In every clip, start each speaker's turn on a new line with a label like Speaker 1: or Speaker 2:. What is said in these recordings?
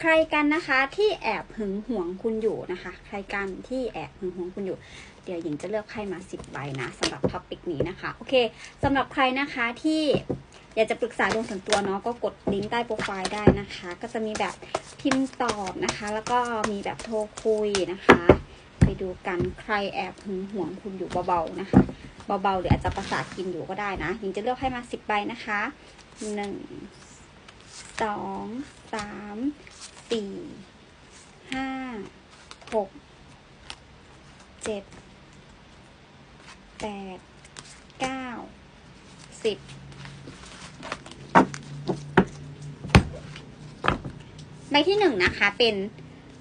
Speaker 1: ใครกันนะคะที่แอบหึงหวงคุณอยู่นะคะ ใครกันที่แอบหึงหวงคุณอยู่ เดี๋ยวหญิงจะเลือกไพ่มาสิบใบนะสำหรับท็อปิกนี้นะคะโอเคสำหรับใครนะคะที่อยากจะปรึกษาดวงส่วนตัวเนาะก็กดลิงก์ใต้โปรไฟล์ได้นะคะ ก็จะมีแบบพิมพ์ตอบนะคะ แล้วก็มีแบบโทรคุยนะคะ ไปดูกันใครแอบหึงหวงคุณอยู่เบาๆนะคะเบาๆหรืออาจจะประสาทกินอยู่ก็ได้นะหญิงจะเลือกให้มาสิบใบนะคะหนึ่งสองสาม สี่ห้าหกเจ็ดแปดเก้าสิบใบที่หนึ่งนะคะเป็น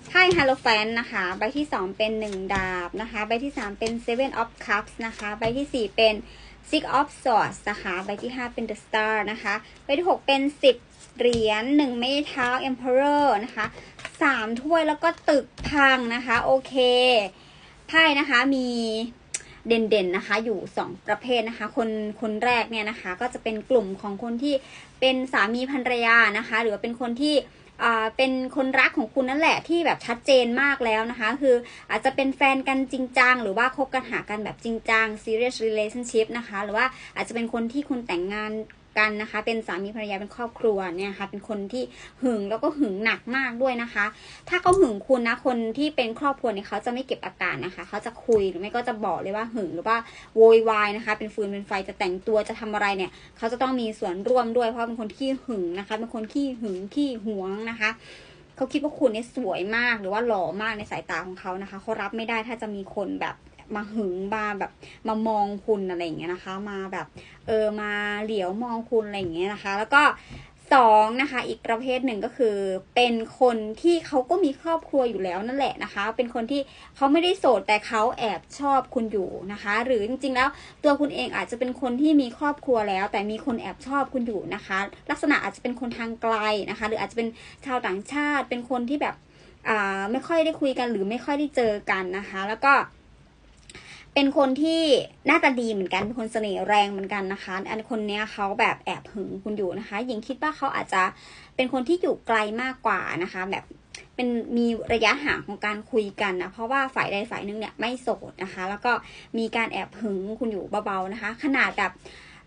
Speaker 1: ไพ่ฮาโลแฟนนะคะ ใบที่สองเป็นหนึ่งดาบนะคะ ใบที่สามเป็น seven of cups นะคะ ใบที่สี่เป็น six of swords นะคะ ใบที่ห้าเป็น the star นะคะ ใบที่หกเป็นสิบเหรียญหนึ่งไม้เท้า emperor นะคะสามถ้วยแล้วก็ตึกพังนะคะ โอเค ไพ่นะคะมีเด่นๆนะคะ อยู่สองประเภทนะคะ คนคนแรกเนี่ยนะคะ ก็จะเป็นกลุ่มของคนที่เป็นสามีภรรยานะคะ หรือว่าเป็นคนที่ เป็นคนรักของคุณนั่นแหละที่แบบชัดเจนมากแล้วนะคะ คืออาจจะเป็นแฟนกันจริงจังหรือว่าคบกันหากันแบบจริงจัง serious relationship นะคะ หรือว่าอาจจะเป็นคนที่คุณแต่งงาน กันนะคะ เป็นสามีภรรยาเป็นครอบครัวเนี่ยค่ะ เป็นคนที่หึงแล้วก็หึงหนักมากด้วยนะคะ ถ้าเขาหึงคุณนะคนที่เป็นครอบครัวเนี่ยเขาจะไม่เก็บอาการนะคะ เขาจะคุยหรือไม่ก็จะบอกเลยว่าหึงหรือว่าโวยวายนะคะ เป็นฟืนเป็นไฟจะแต่งตัวจะทำอะไรเนี่ย เขาจะต้องมีส่วนร่วมด้วยเพราะเป็นคนที่หึงนะคะ เป็นคนที่หึงที่หวงนะคะเขาคิดว่าคุณเนี่ยสวยมากหรือว่าหล่อมากในสายตาของเขานะคะเขารับไม่ได้ถ้าจะมีคนแบบ มาหึงมาแบบมามองคุณอะไรอย่างเงี้ยนะคะ มาแบบเออมาเหลียวมองคุณอะไรอย่างเงี้ยนะคะ แล้วก็สองนะคะอีกประเภทหนึ่งก็คือเป็นคนที่เขาก็มีครอบครัวอยู่แล้วนั่นแหละนะคะ เป็นคนที่เขาไม่ได้โสดแต่เขาแอบชอบคุณอยู่นะคะ หรือจริงๆแล้วตัวคุณเองอาจจะเป็นคนที่มีครอบครัวแล้ว แต่มีคนแอบชอบคุณอยู่นะคะ ลักษณะอาจจะเป็นคนทางไกลนะคะ หรืออาจจะเป็นชาวต่างชาติ เป็นคนที่แบบอ่าไม่ค่อยได้คุยกันหรือไม่ค่อยได้เจอกันนะคะ แล้วก็ เป็นคนที่หน้าตาดีเหมือนกันเป็นคนเสน่ห์แรงเหมือนกันนะคะ อันคนเนี้ยเขาแบบแอบหึงคุณอยู่นะคะ หญิงคิดว่าเขาอาจจะเป็นคนที่อยู่ไกลมากกว่านะคะ แบบเป็นมีระยะห่างของการคุยกันนะเพราะว่าฝ่ายใดฝ่ายหนึ่งเนี่ยไม่โสดนะคะ แล้วก็มีการแอบหึงคุณอยู่เบาๆนะคะ ขนาดแบบ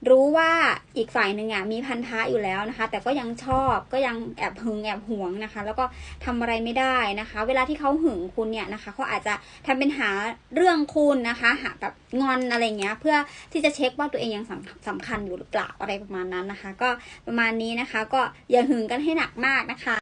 Speaker 1: รู้ว่าอีกฝ่ายหนึ่งอะมีพันธะอยู่แล้วนะคะ แต่ก็ยังชอบก็ยังแอบหึงแอบหวงนะคะ แล้วก็ทำอะไรไม่ได้นะคะ เวลาที่เขาหึงคุณเนี่ยนะคะเขาอาจจะทำเป็นหาเรื่องคุณนะคะหาแบบงอนอะไรเงี้ย เพื่อที่จะเช็คว่าตัวเองยังสำสำคัญอยู่หรือเปล่าอะไรประมาณนั้นนะคะ ก็ประมาณนี้นะคะ ก็อย่าหึงกันให้หนักมากนะคะ